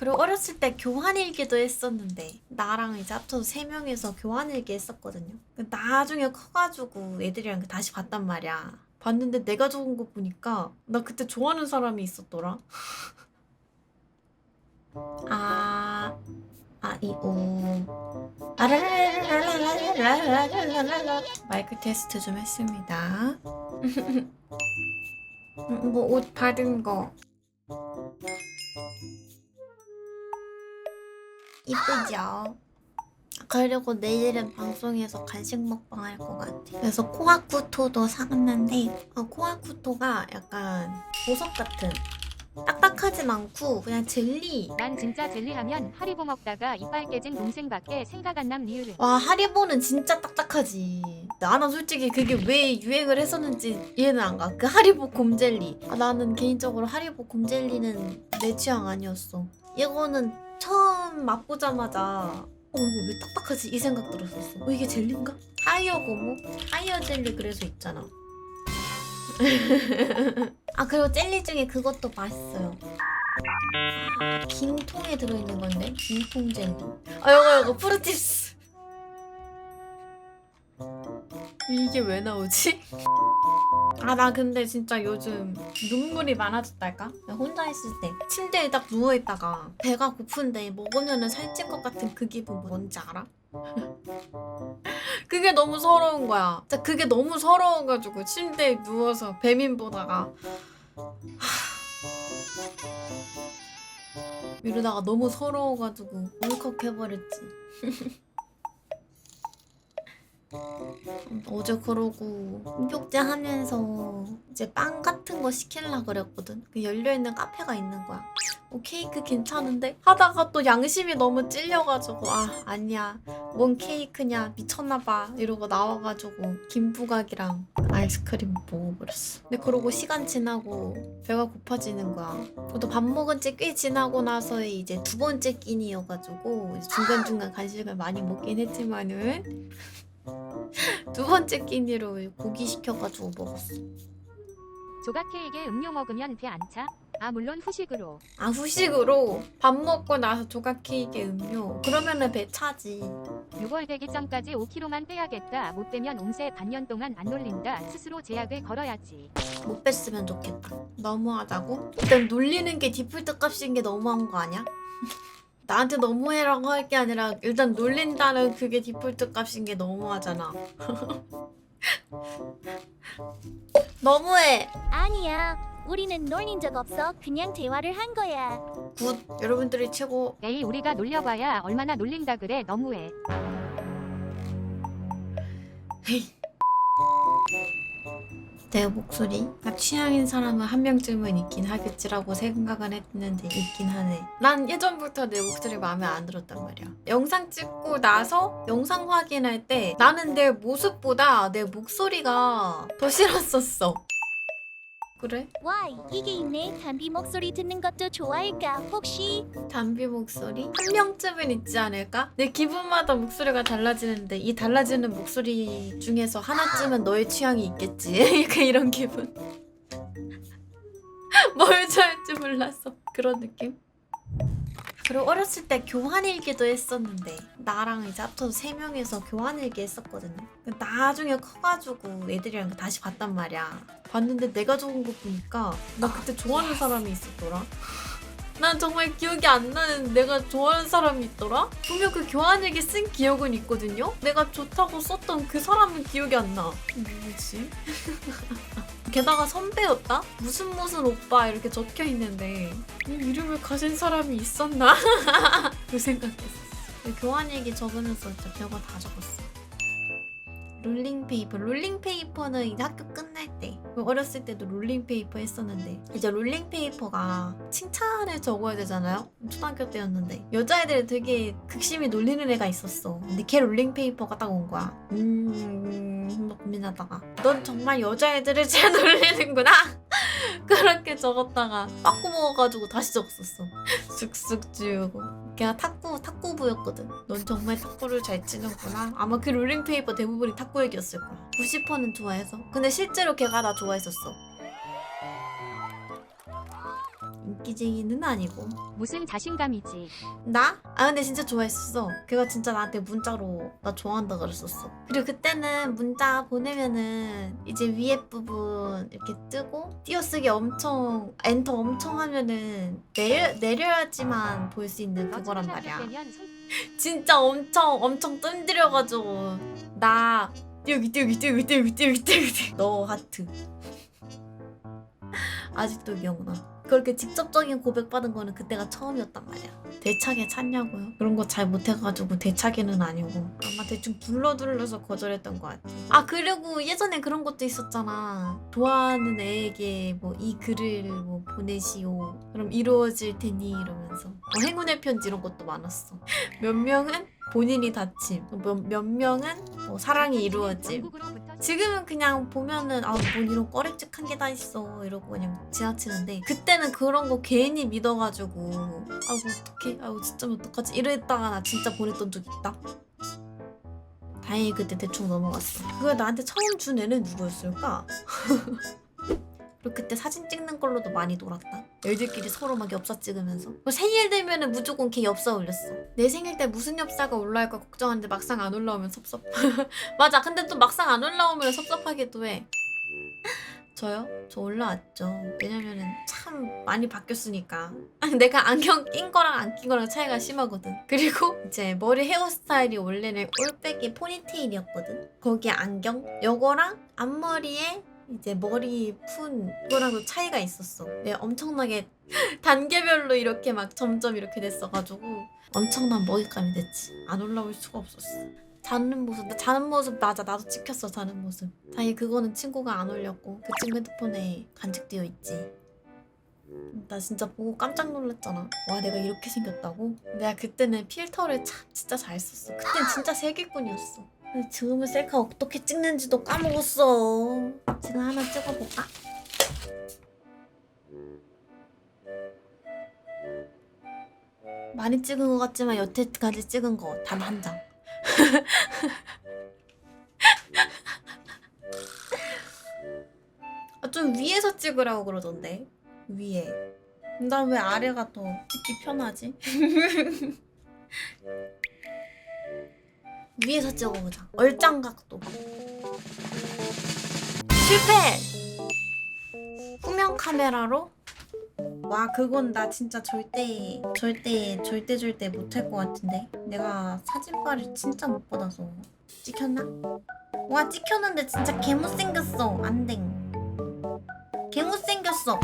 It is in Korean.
그리고 어렸을 때 교환일기도 했었는데 나랑 이제 합쳐서 세 명이서 교환일기 했었거든요. 나중에 커가지고 애들이랑 다시 봤단 말이야. 봤는데 내가 적은 거 보니까 나 그때 좋아하는 사람이 있었더라. 아, 아, 이, 오. 마이크 테스트 좀 했습니다. 뭐 옷 받은 거. 이쁘죠? 그리고 내일은 방송에서 간식 먹방 할 것 같아. 그래서 코아쿠토도 사갔는데 어, 코아쿠토가 약간 보석 같은 딱딱하지 않고 그냥 젤리. 난 진짜 젤리하면 하리보 먹다가 이빨 깨진 동생밖에 생각 안 남 리을은 와 하리보는 진짜 딱딱하지. 나는 솔직히 그게 왜 유행을 했었는지 이해는 안 가. 그 하리보 곰젤리. 아, 나는 개인적으로 하리보 곰젤리는 내 취향 아니었어. 이거는 처음 맛보자마자 어 이거 왜 딱딱하지 이 생각 들었었어. 어 이게 젤리인가? 하이어 고무? 하이어 젤리 그래서 있잖아. 아 그리고 젤리 중에 그것도 맛있어요. 긴 통에 들어있는 건데 긴통 젤리. 아 이거 이거 프루티스. 이게 왜 나오지? 아 나 근데 진짜 요즘 눈물이 많아졌달까? 혼자 있을 때 침대에 딱 누워있다가 배가 고픈데 먹으면 살찔 것 같은 그 기분 뭔지 알아? 그게 너무 서러운 거야 진짜 그게 너무 서러워가지고 침대에 누워서 배민 보다가 하... 이러다가 너무 서러워가지고 울컥해버렸지 어제 그러고 목욕제 하면서 이제 빵 같은 거 시킬라 그랬거든. 그 열려 있는 카페가 있는 거야. 어, 케이크 괜찮은데? 하다가 또 양심이 너무 찔려가지고 아 아니야 뭔 케이크냐 미쳤나봐 이러고 나와가지고 김부각이랑 아이스크림 먹어버렸어. 근데 그러고 시간 지나고 배가 고파지는 거야. 또 밥 먹은 지 꽤 지나고 나서 이제 두 번째 끼니여가지고 중간중간 간식을 많이 먹긴 했지만은 두 번째 끼니로 고기 시켜가지고 먹었어. 조각 케이크에 음료 먹으면 배 안 차? 아 물론 후식으로 아 후식으로 밥 먹고 나서 조각 케이크에 음료. 그러면은 배 차지. 6월 되기 전까지 5kg만 빼야겠다 못 빼면 옴새 반년 동안 안 놀린다 스스로 제약을 걸어야지 못 뺐으면 좋겠다. 너무하다고? 일단 놀리는 게 디폴트 값인 게 너무한 거 아니야? 나한테 너무해라고 할 게 아니라 일단 놀린다는 그게 디폴트 값인 게 너무하잖아. 너무해. 아니야. 우리는 놀린 적 없어. 그냥 대화를 한 거야. 굿. 여러분들이 최고. 에이 우리가 놀려봐야 얼마나 놀린다 그래 너무해 내 목소리? 나 취향인 사람은 한 명쯤은 있긴 하겠지라고 생각은 했는데 있긴 하네. 난 예전부터 내 목소리 마음에 안 들었단 말이야. 영상 찍고 나서 영상 확인할 때 나는 내 모습보다 내 목소리가 더 싫었었어. 그래? 와, 이게 있네. 담비 목소리 듣는 것도 좋아할까? 혹시 담비 목소리? 한 명쯤은 있지 않을까? 내 기분마다 목소리가 달라지는데 이 달라지는 목소리 중에서 하나쯤은 너의 취향이 있겠지. 약간 이런 기분. 뭘 좋아할지 몰랐어. 그런 느낌? 그리고 어렸을 때 교환일기도 했었는데 나랑 이제 합쳐서 세 명이서 교환일기 했었거든요. 나중에 커가지고 애들이랑 다시 봤단 말이야. 봤는데 내가 적은 거 보니까 나 그때 좋아하는 사람이 있었더라. 난 정말 기억이 안 나는 내가 좋아하는 사람이 있더라? 분명 그 교환일기 쓴 기억은 있거든요? 내가 좋다고 썼던 그 사람은 기억이 안 나. 누구지? 게다가 선배였다? 무슨 무슨 오빠 이렇게 적혀 있는데 이 이름을 가진 사람이 있었나? 그 생각했어. 교환일기 적으면서 진짜 별거 다 적었어. 롤링페이퍼. 롤링페이퍼는 이제 학교 때. 어렸을 때도 롤링페이퍼 했었는데. 이제 롤링페이퍼가 칭찬을 적어야 되잖아요? 초등학교 때였는데. 여자애들이 되게 극심히 놀리는 애가 있었어. 근데 걔 롤링페이퍼가 딱 온 거야. 음, 막 고민하다가. 넌 정말 여자애들을 잘 놀리는구나? 그렇게 적었다가 빠꾸 먹어가지고 다시 적었었어. 쓱쓱 지우고. 걔가 탁구, 탁구부였거든. 넌 정말 탁구를 잘 치는구나. 아마 그 롤링페이퍼 대부분이 탁구 얘기였을 거야. 90%는 좋아해서. 근데 실제로 걔가 나 좋아했었어. 인기 인기쟁이는 아니고. 무슨 자신감이지. 나? 아 근데 진짜 좋아했었어. 걔가 진짜 나한테 문자로 나 좋아한다 그랬었어. 그리고 그때는 문자 보내면은 이제 위에 부분 이렇게 뜨고 띄어쓰기 엄청 엔터 엄청 하면은 내려, 내려야지만 볼 수 있는 너 그거란 말이야. 진짜 엄청 엄청 뜸들여가지고. 나 띄우기 띄우기 띄우기 띄우기 띄우기 띄우기. 너 하트 아직도 기억나. 그렇게 직접적인 고백받은 거는 그때가 처음이었단 말이야. 대차게 찾냐고요? 그런 거 잘 못해가지고 대차게는 아니고. 아마 대충 불러둘러서 거절했던 것 같아. 아 그리고 예전에 그런 것도 있었잖아. 좋아하는 애에게 뭐 이 글을 뭐 보내시오. 그럼 이루어질 테니 이러면서. 뭐 행운의 편지 이런 것도 많았어. 몇 명은 본인이 다침, 몇, 몇 명은 뭐 사랑이 이루어짐. 지금은 그냥 보면은 아뭔 이런 꺼림칙한 게 다 있어 이러고 그냥 지나치는데 그때는 그런 거 괜히 믿어가지고 아우 어떡해 아우 진짜 어떡하지 이랬다가 나 진짜 보냈던 적 있다. 다행히 그때 대충 넘어갔어. 그걸 나한테 처음 준 애는 누구였을까? 그리고 그때 사진 찍는 걸로도 많이 놀았다. 애들끼리 서로 막 엽사 찍으면서. 그리고 생일 되면은 무조건 걔 엽사 올렸어. 내 생일 때 무슨 엽사가 올라올까 걱정하는데 막상 안 올라오면 섭섭. 맞아. 근데 또 막상 안 올라오면 섭섭하기도 해. 저요? 저 올라왔죠. 왜냐면은 참 많이 바뀌었으니까. 내가 안경 낀 거랑 안 낀 거랑 차이가 심하거든. 그리고 이제 머리 헤어스타일이 원래는 올백이 포니테일이었거든. 거기에 안경, 요거랑 앞머리에 이제 머리 푼 그거랑도 차이가 있었어. 내가 엄청나게 단계별로 이렇게 막 점점 이렇게 됐어가지고 엄청난 먹잇감이 됐지. 안 올라올 수가 없었어. 자는 모습, 나 자는 모습 맞아. 나도 찍혔어 자는 모습. 다행히 그거는 친구가 안 올렸고 그 친구 핸드폰에 간직되어 있지. 나 진짜 보고 깜짝 놀랐잖아. 와 내가 이렇게 생겼다고? 내가 그때는 필터를 참 진짜 잘 썼어. 그땐 진짜 세계꾼이었어. 지금은 셀카 어떻게 찍는지도 까먹었어. 지금 하나 찍어볼까? 많이 찍은 것 같지만 여태까지 찍은 거 단 한 장. 아, 좀 위에서 찍으라고 그러던데. 위에. 난 왜 아래가 더 찍기 편하지? 위에서 찍어보자. 얼짱 각도. 실패! 후면 카메라로? 와 그건 나 진짜 절대 절대 절대 절대 못할 것 같은데 내가 사진빨을 진짜 못 받아서 찍혔나? 와 찍혔는데 진짜 개못생겼어 안돼 개못생겼어